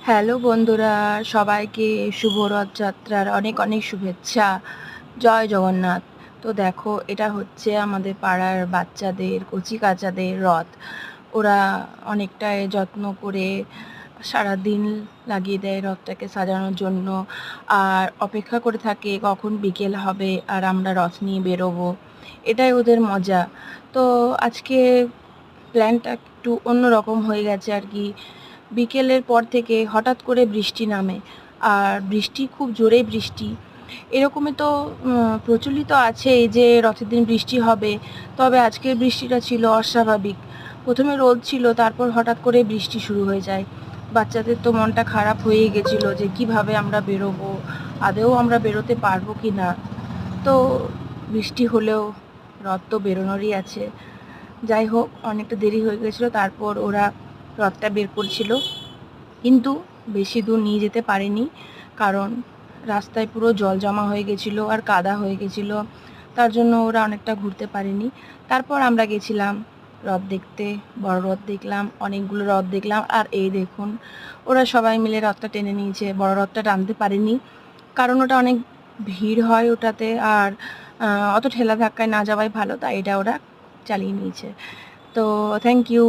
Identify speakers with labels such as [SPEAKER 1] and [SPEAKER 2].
[SPEAKER 1] Hello বন্ধুরা, সবাইকে শুভ রথযাত্রার অনেক অনেক শুভেচ্ছা। জয় জগন্নাথ। তো দেখো, এটা হচ্ছে আমাদের পাড়ার বাচ্চাদের, কচি কাচাদের রথ। ওরা অনেকটাই যত্ন করে সারা দিন লাগিয়ে দেয় রথটাকে সাজানোর জন্য। আর অপেক্ষা করে থাকে কখন বিকেল হবে আর আমরা রথ নিয়ে বেরোবো। এটাই ওদের মজা। তো আজকে প্ল্যানটা একটু অন্যরকম হয়ে গেছে আর কি। বিকেলের পর থেকে হঠাৎ করে বৃষ্টি নামে। আর বৃষ্টি, খুব জোরে বৃষ্টি। এরকমই তো প্রচলিত আছে যে রথের দিন বৃষ্টি হবে। তবে আজকের বৃষ্টিটা ছিল অস্বাভাবিক। প্রথমে রোদ ছিল, তারপর হঠাৎ করে বৃষ্টি শুরু হয়ে যায়। বাচ্চাদের তো মনটা খারাপ হয়ে গেছিল যে কীভাবে আমরা বেরোবো আদেও আমরা বেরোতে পারব কি না। তো বৃষ্টি হলেও রথ তো বেরোনোরই আছে। যাই হোক, অনেকটা দেরি হয়ে গেছিল, তারপর ওরা রথটা বের করছিল। কিন্তু বেশি দূর নিয়ে যেতে পারেনি কারণ রাস্তায় পুরো জল জমা হয়ে গেছিল আর কাদা হয়ে গেছিল। তার জন্য ওরা অনেকটা ঘুরতে পারেনি। তারপর আমরা গেছিলাম রথ দেখতে, বড় রথ দেখলাম, অনেকগুলো রথ দেখলাম। আর এই দেখুন, ওরা সবাই মিলে রথটা টেনে নিয়েছে। বড় রথটা টানতে পারেনি কারণ ওটা অনেক ভিড় হয় ওটাতে আর অত ঠেলা ধাক্কায় না যাওয়াই ভালো, তাই এটা ওরা চালিয়ে নিয়েছে। তো থ্যাংক ইউ